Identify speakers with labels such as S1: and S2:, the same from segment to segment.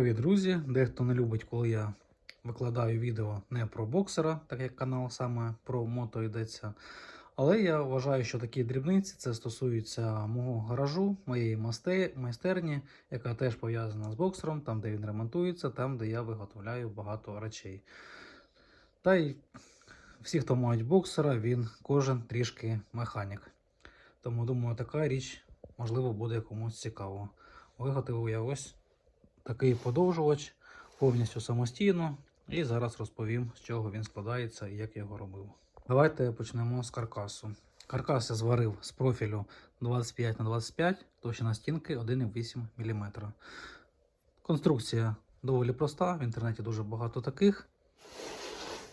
S1: Привіт, друзі! Дехто не любить, коли я викладаю відео не про боксера, так як канал саме про мото йдеться. Але я вважаю, що такі дрібниці це стосується мого гаражу, моєї майстерні, яка теж пов'язана з боксером, там, де він ремонтується, там, де я виготовляю багато речей. Та й всі, хто мають боксера, він кожен трішки механік. Тому думаю, така річ можливо буде комусь цікаво. Виготовив я ось такий подовжувач повністю самостійно. І зараз розповім, з чого він складається і як я його робив. Давайте почнемо з каркасу. Каркас я зварив з профілю 25 на 25, товщина стінки 1,8 мм. Конструкція доволі проста, в інтернеті дуже багато таких.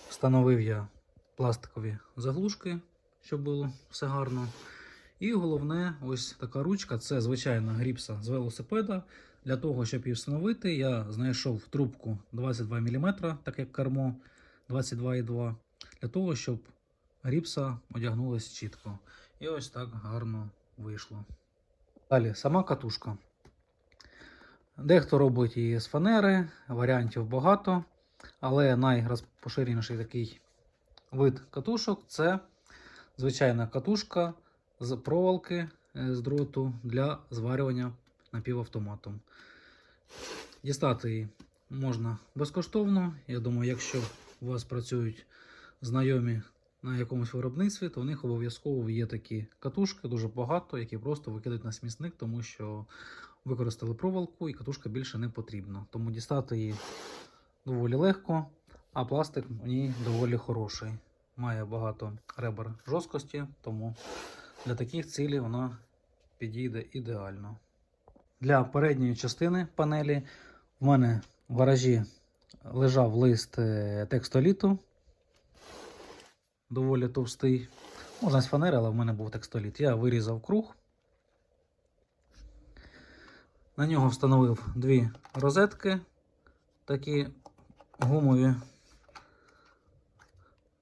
S1: Встановив я пластикові заглушки, щоб було все гарно. І головне, ось така ручка це звичайна гріпса з велосипеда. Для того, щоб її встановити, я знайшов трубку 22 мм, так як кермо 22,2, для того, щоб гріпса одягнулася чітко. І ось так гарно вийшло. Далі, сама катушка. Дехто робить її з фанери, варіантів багато, але найрозпоширеніший такий вид катушок це звичайна катушка з проволоки е, з дроту для зварювання напівавтоматом. Дістати її можна безкоштовно. Я думаю, якщо у вас працюють знайомі на якомусь виробництві, то в них обов'язково є такі катушки, дуже багато, які просто викидають на смісник, тому що використали проволоку і катушка більше не потрібна. Тому дістати її доволі легко, а пластик у ній доволі хороший. Має багато ребер жорсткості, тому для таких цілей вона підійде ідеально. Для передньої частини панелі в мене в гаражі лежав лист е, текстоліту. Доволі товстий. Можна з фанери, але в мене був текстоліт. Я вирізав круг. На нього встановив дві розетки, такі гумові.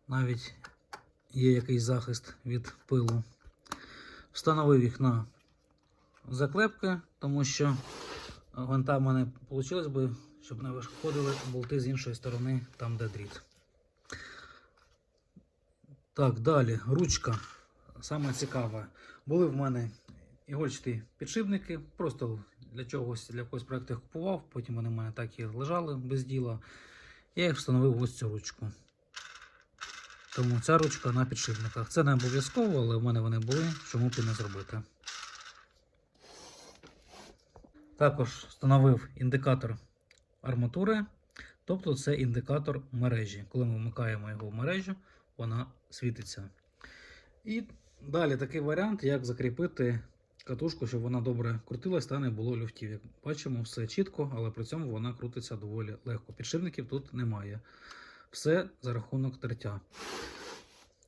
S1: Навіть є якийсь захист від пилу. Встановив їх на заклепки, тому що гвинта в мене вийшло би, щоб не виходили болти з іншої сторони, там де дріт. Так, далі, ручка. Саме цікаве. Були в мене ігольчаті підшипники, просто для чогось, для якогось проєкту я купував, потім вони в мене так і лежали без діла. Я їх встановив ось цю ручку. Тому ця ручка на підшипниках. Це не обов'язково, але в мене вони були, чому б і не зробити. Також встановив індикатор арматури, тобто це індикатор мережі. Коли ми вмикаємо його в мережу, вона світиться. І далі такий варіант, як закріпити катушку, щоб вона добре крутилась та не було люфтів. Як бачимо, все чітко, але при цьому вона крутиться доволі легко. Підшипників тут немає. Все за рахунок тертя.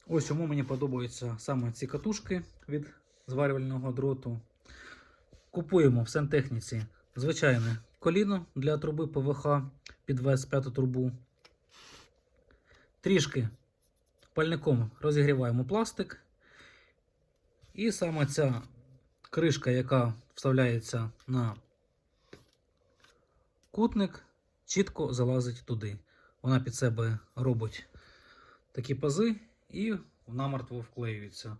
S1: Ось чому мені подобаються саме ці катушки від зварювального дроту. Купуємо в сантехніці звичайне коліно для труби ПВХ під ВС5 трубу. Трішки пальником розігріваємо пластик. І саме ця кришка, яка вставляється на кутник, чітко залазить туди. Вона під себе робить такі пази і намертво вклеюється.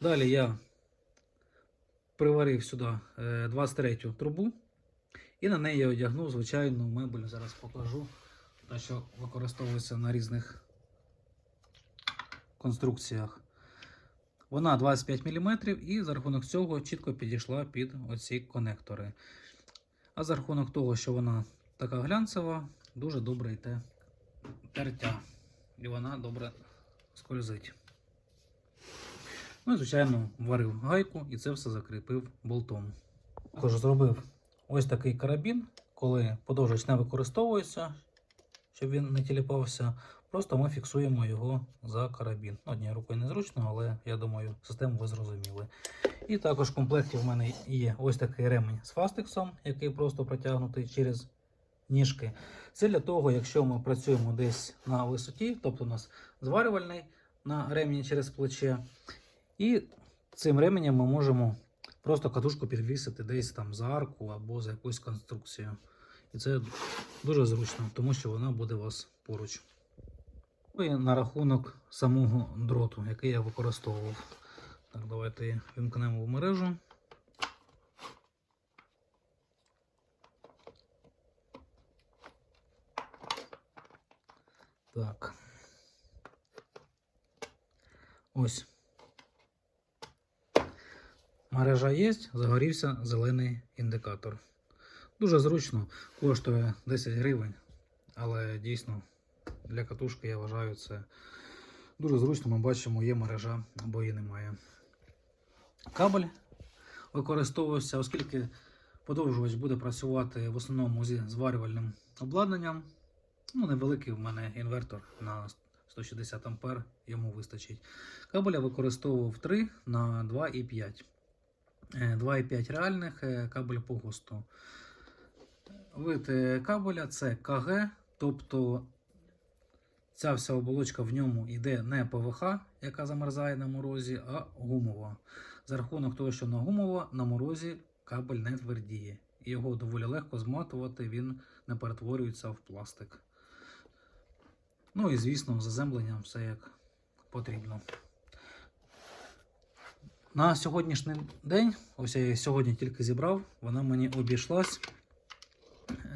S1: Далі я приварив сюди 23 трубу і на неї я одягнув звичайну мебель. Зараз покажу, те, що використовується на різних конструкціях. Вона 25 мм і за рахунок цього чітко підійшла під оці конектори. А за рахунок того, що вона така глянцева, дуже добре йде тертя. І вона добре скользить. Ну звичайно, варив гайку і це все закріпив болтом. Також зробив ось такий карабін, коли подовжувач не використовується, щоб він не тіліпався. Просто ми фіксуємо його за карабін. Ну, Однією рукою незручно, але я думаю, систему ви зрозуміли. І також в комплекті в мене є ось такий ремень з фастексом, який просто протягнутий через ніжки. Це для того, якщо ми працюємо десь на висоті, тобто у нас зварювальний на ремені через плече. І цим ременем ми можемо просто катушку підвісити десь там за арку або за якусь конструкцію. І це дуже зручно, тому що вона буде у вас поруч. Ну І на рахунок самого дроту, який я використовував. Так, давайте її вимкнемо в мережу. Так. Ось. Мережа є, загорівся зелений індикатор. Дуже зручно, коштує 10 гривень, але дійсно для катушки я вважаю це дуже зручно. Ми бачимо, є мережа або її немає. Кабель використовувався, оскільки подовжувач буде працювати в основному зі зварювальним обладнанням. Ну, невеликий в мене інвертор на 160 А, йому вистачить. Кабель я використовував 3 на 2,5. Е, 2,5 реальних е, кабель по ГОСТу. Вид е, кабеля це КГ, тобто ця вся оболочка в ньому йде не ПВХ, яка замерзає на морозі, а гумова. За рахунок того, що на гумова на морозі кабель не твердіє. Його доволі легко зматувати, він не перетворюється в пластик. Ну і звісно, заземленням все як потрібно. На сьогоднішній день, ось я її сьогодні тільки зібрав, вона мені обійшлась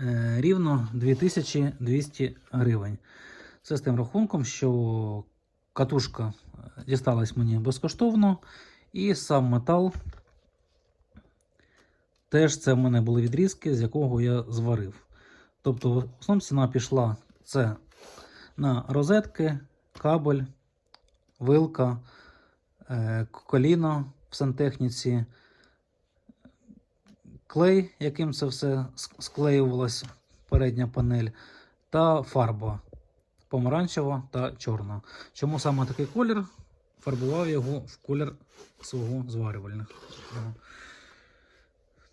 S1: е, рівно 2200 гривень. Це з тим рахунком, що катушка е, дісталась мені безкоштовно, і сам метал теж це в мене були відрізки, з якого я зварив. Тобто, в основному ціна пішла це на розетки, кабель, вилка, коліно в сантехніці, клей, яким це все ск- склеювалось, передня панель, та фарба помаранчева та чорна. Чому саме такий колір? Фарбував його в колір свого зварювальних.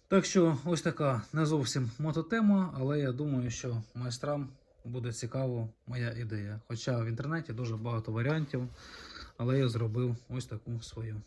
S1: Так що ось така не зовсім мототема, але я думаю, що майстрам буде цікаво моя ідея. Хоча в інтернеті дуже багато варіантів, але я зробив ось таку свою.